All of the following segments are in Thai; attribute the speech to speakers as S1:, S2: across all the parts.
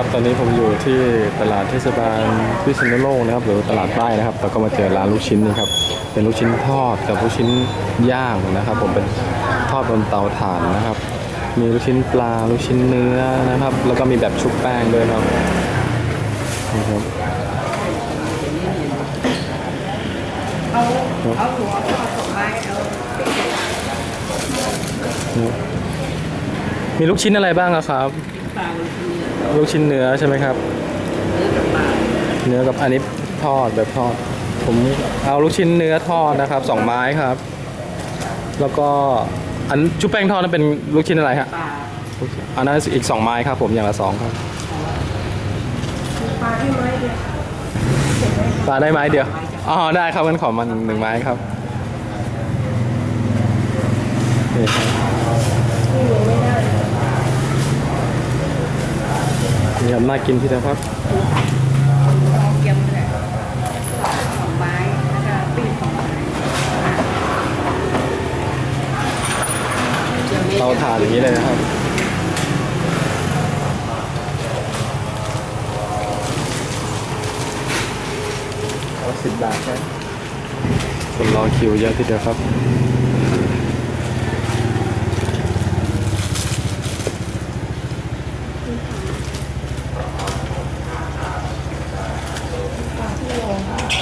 S1: ครับตอนนี้ผมอยู่ที่ตลาดเทศบาลพิษณุโลกนะครับหรือตลาดใต้นะครับแล้วก็มาเจอร้านลูกชิ้นนี่ครับเป็นลูกชิ้นทอดกับลูกชิ้นย่างนะครับ ผมเป็นทอดบนเตาถ่านนะครับ มีลูกชิ้นปลาลูกชิ้นเนื้อนะครับ แล้วก็มีแบบชุบแป้งด้วยครับนี่ครับ
S2: เอาเอาหัวทอดสองไม้เอา
S1: มีลูกชิ้นอะไรบ้างครับ
S2: ป ลูกชิ้นเนื้อ
S1: ใช่ไหมครับ
S2: เนื้อกับ
S1: เนื้อกับอันนี้ทอดแบบทอด ผมเอาลูกชิ้นเนื้อทอดนะครับสองไม้ครับ แล้วก็อันชุบแป้งทอดนั้นเป็นลูกชิ้นอะไรฮะ
S2: ปลา
S1: อันนั้นอีกสองไม้ครับ ผมอย่างละสองครับ
S2: ปลาที่ไม้เดียว
S1: ปลาได้ไม้เดียวอ๋อได้ครับงั้นขอมันหนึ่งไม้ครับนี่ครับ
S2: ที่หนูไม่ได้
S1: นี่ครับน่ากินทีเดียวครับ
S2: เอาเกี๊ยมเลยสองไม้แล้วก็ปีกสองไม้เตา
S1: ถ่านอย่างนี้เลยนะครับเอาสิบบาทครับคนรอคิวเยอะทีเดียวครับ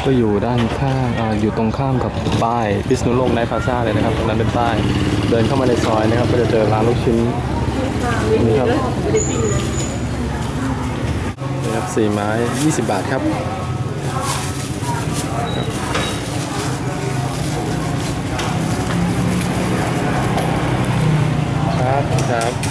S1: ก็อยู่ด้านข้างออยู่ตรงข้ามกับป้ายพิษณุโลกไนท์พาซ่าเลยนะครับตรงนั้นเป็นป้าย เดินเข้ามาในซอยนะครับ ก็จะเจอร้านลูกชิ้นนี่ครับนี่ครับสี่ไม้ 20 บาทครับครับครับ